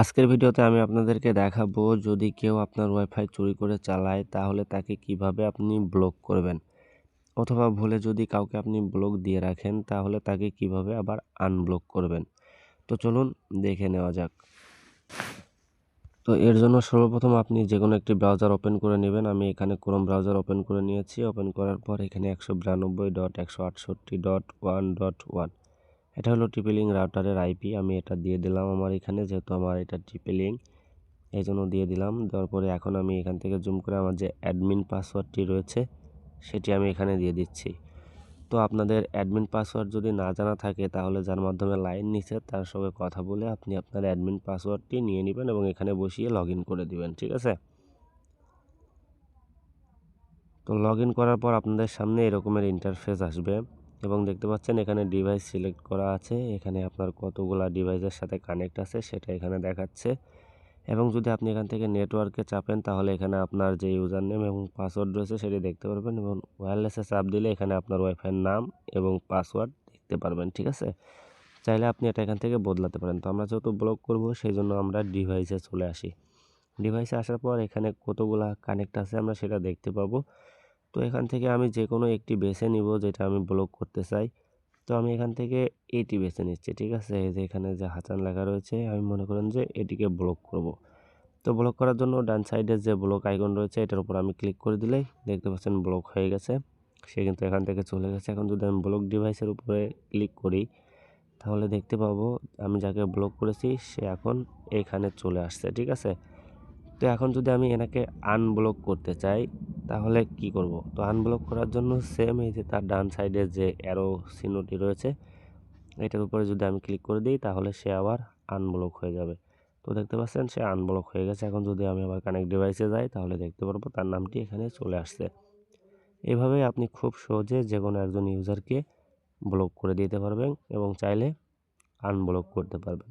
আজকের ভিডিওতে আমি আপনাদেরকে দেখাবো, যদি কেউ আপনার ওয়াইফাই চুরি করে চালায়, তাহলে তাকে কীভাবে আপনি ব্লক করবেন? অথবা ভুলে যদি কাউকে আপনি ব্লক দিয়ে রাখেন, তাহলে তাকে কীভাবে আবার আনব্লক করবেন? তো চলুন দেখে নেওয়া যাক। তো এর জন্য সর্বপ্রথম আপনি যে কোনো একটি ব্রাউজার ওপেন করে নেবেন। আমি এখানে ক্রোম ব্রাউজার ওপেন করে নিয়েছি। ওপেন করার পর এখানে একশো বিরানব্বই ডট একশো আটষট্টি ডট ওয়ান ডট ওয়ান এটা হলো টিপিলিং রাউটারের আইপি আমি এটা দিয়ে দিলাম আমার এখানে, যেহেতু আমার এটা টিপিলিং এই জন্য দিয়ে দিলাম। দেওয়ার পরে এখন আমি এখান থেকে জুম করে আমার যে অ্যাডমিন পাসওয়ার্ডটি রয়েছে, সেটি আমি এখানে দিয়ে দিচ্ছি। তো আপনাদের অ্যাডমিন পাসওয়ার্ড যদি না জানা থাকে, তাহলে যার মাধ্যমে লাইন নিচ্ছে তার সঙ্গে কথা বলে আপনি আপনার অ্যাডমিন পাসওয়ার্ডটি নিয়ে নেবেন এবং এখানে বসিয়ে লগ করে দিবেন, ঠিক আছে? তো লগ করার পর আপনাদের সামনে এরকমের ইন্টারফেস আসবে। এবং দেখতে পাচ্ছেন এখানে ডিভাইস সিলেক্ট করা আছে। এখানে আপনার কতগুলা ডিভাইসের সাথে কানেক্ট আছে সেটা এখানে দেখাচ্ছে। এবং যদি আপনি এখান থেকে নেটওয়ার্কে চাপেন, তাহলে এখানে আপনার যে ইউজার নেম এবং পাসওয়ার্ড রয়েছে সেটি দেখতে পারবেন এবং ওয়্যারলেসে চাপ দিলে এখানে আপনার ওয়াইফাইয়ের নাম এবং পাসওয়ার্ড দেখতে পারবেন, ঠিক আছে? চাইলে আপনি এটা এখান থেকে বদলাতে পারেন। তো আমরা যেহেতু ব্লক করব, সেই জন্য আমরা ডিভাইসে চলে আসি। ডিভাইসে আসার পর এখানে কতগুলা কানেক্ট আছে আমরা সেটা দেখতে পাবো। তো এখান থেকে আমি যে কোনো একটি বেছে নিব যেটা আমি ব্লক করতে চাই। তো আমি এখান থেকে এটি বেছে নিচ্ছি, ঠিক আছে? এই যে এখানে যে হাসান লেখা রয়েছে, আমি মনে করেন যে এটিকে ব্লক করব। তো ব্লক করার জন্য ডান সাইডে যে ব্লক আইকন রয়েছে, এটার উপর আমি ক্লিক করে দিলেই দেখতে পাচ্ছেন ব্লক হয়ে গেছে। সে কিন্তু এখান থেকে চলে গেছে। এখন যদি আমি ব্লক ডিভাইসের উপরে ক্লিক করি, তাহলে দেখতে পাবো আমি যাকে ব্লক করেছি, সে এখন এখানে চলে আসছে, ঠিক আছে? তো এখন যদি আমি এনাকে আনব্লক করতে চাই তাহলে কি করব? তো আনব্লক করার জন্য সেম এই যে তার ডান সাইডে যে অ্যারো চিহ্নটি রয়েছে, এটার উপরে যদি আমি ক্লিক করে দিই, তাহলে সে আবার আনব্লক হয়ে যাবে। তো দেখতে পাচ্ছেন, সে আনব্লক হয়ে গেছে। এখন যদি আমি আবার কানেক্ট ডিভাইসে যাই, তাহলে দেখতে পারব তার নামটি এখানে চলে আসছে। এভাবেই আপনি খুব সহজে যে কোনো একজন ইউজারকে ব্লক করে দিতে পারবেন এবং চাইলে আনব্লক করতে পারবেন।